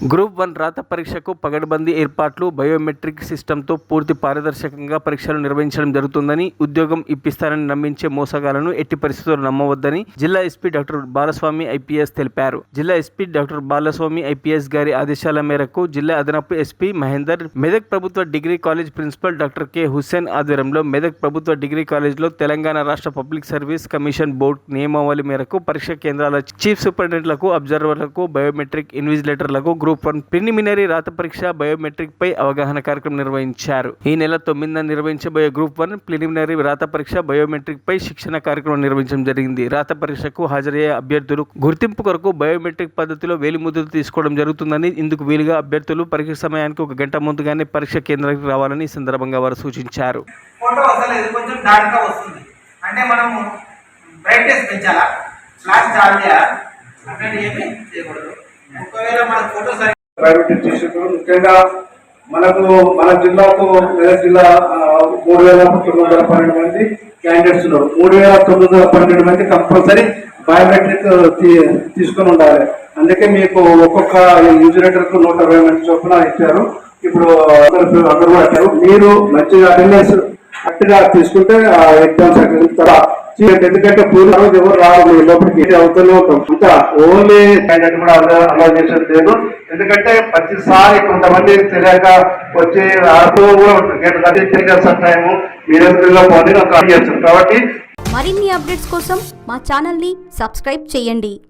Group one రాత పరీక్షకు పగడ్బందీ ఏర్పాట్లు బయోమెట్రిక్ సిస్టంతో పూర్తి పారదర్శకంగా పరీక్షలు నిర్వహించడం జరుగుతుందని ఉద్యోగం ఇప్పిస్తారని నమ్మించే మోసగాలను ఎట్టి పరిస్థితుల్లో నమ్మవద్దని జిల్లా ఎస్పీ డాక్టర్ బాలస్వామి ఐపీఎస్ తెలిపారు. జిల్లా ఎస్పీ డాక్టర్ బాలస్వామి ఐపీఎస్ గారి ఆదేశాల మేరకు జిల్లా అదనపు ఎస్పీ మహేందర్ మెదక్ ప్రభుత్వ degree college principal doctor K. Hussain ఆధ్వర్యంలో మెదక్ ప్రభుత్వ డిగ్రీ కాలేజ్లో తెలంగాణ రాష్ట్ర పబ్లిక్ సర్వీస్ కమిషన్ బోర్డు నియమావళి మేరకు పరీక్ష కేంద్రాల చీఫ్ సూపరింటెండెంట్లకు అబ్జర్వర్లకు బయోమెట్రిక్ ఇన్విజిలేటర్లకు గ్రూప్ వన్ ప్రిలిమినరీ రాత పరీక్ష బయోమెట్రిక్ పై అవగాహన కార్యక్రమం నిర్వహించారు. ఈ నెల తొమ్మిదిన నిర్వహించబోయే గ్రూప్ వన్ ప్రిలిమినరీ రాత పరీక్ష బయోమెట్రిక్ పై శిక్షణ కార్యక్రమం నిర్వహించడం జరిగింది. రాత పరీక్షకు హాజరయ్యే అభ్యర్థులు గుర్తింపు కొరకు బయోమెట్రిక్ పద్ధతిలో వేలిముద్రలు తీసుకోవడం జరుగుతుందని ఇందుకు వీలుగా అభ్యర్థులు పరీక్ష సమయానికి ఒక గంట ముందుగానే పరీక్ష కేంద్రానికి రావాలని ఈ సందర్భంగా వారు సూచించారు. ఫోటో కొంచెం డార్క్గా వస్తుంది. అంటే మనము బ్రైట్నెస్ పెంచాలా? ఫ్లాష్ చాలు చేయాలా? అట్లాంటి ఏమీ చేయకూడదు. ప్రైవేట్ ఇన్స్టిట్యూషన్ ముఖ్యంగా మనకు మన జిల్లాకు మెదక్ జిల్లా మూడు వేల తొమ్మిది వందల పన్నెండు మంది క్యాండిడేట్స్ ఉన్నారు. మూడు వేల తొమ్మిది వందల పన్నెండు మంది కంపల్సరీ బయోమెట్రిక్ తీ- తీసుకొని ఉండాలి. అందుకే మీకు ఒక్కొక్క యూజిలేటర్కు నూట ఇరవై మంది చొప్పున ఇచ్చారు. ఇప్పుడు అందరు అందరూ కూడా మీరు మంచిగా అటెండెన్స్ కరెక్ట్గా తీసుకుంటే ఆ ఎగ్జామ్స్ తర్వాత ఎందుకంటే పూర్తి రోజు ఎవరు రావాలి లోపలికి ఇది ఇంకా ఓన్లీ క్యాండిడేట్ కూడా అలా అలా చేసేది లేదు. ఎందుకంటే ప్రతిసారి కొంతమంది తెలియక వచ్చి ఆడుతూ కూడా ఉంటుంది గేట్ టైము మీరు ఎదురుగా కాబట్టి మరిన్ని అప్డేట్స్ కోసం మా ఛానల్ని సబ్స్క్రైబ్ చేయండి.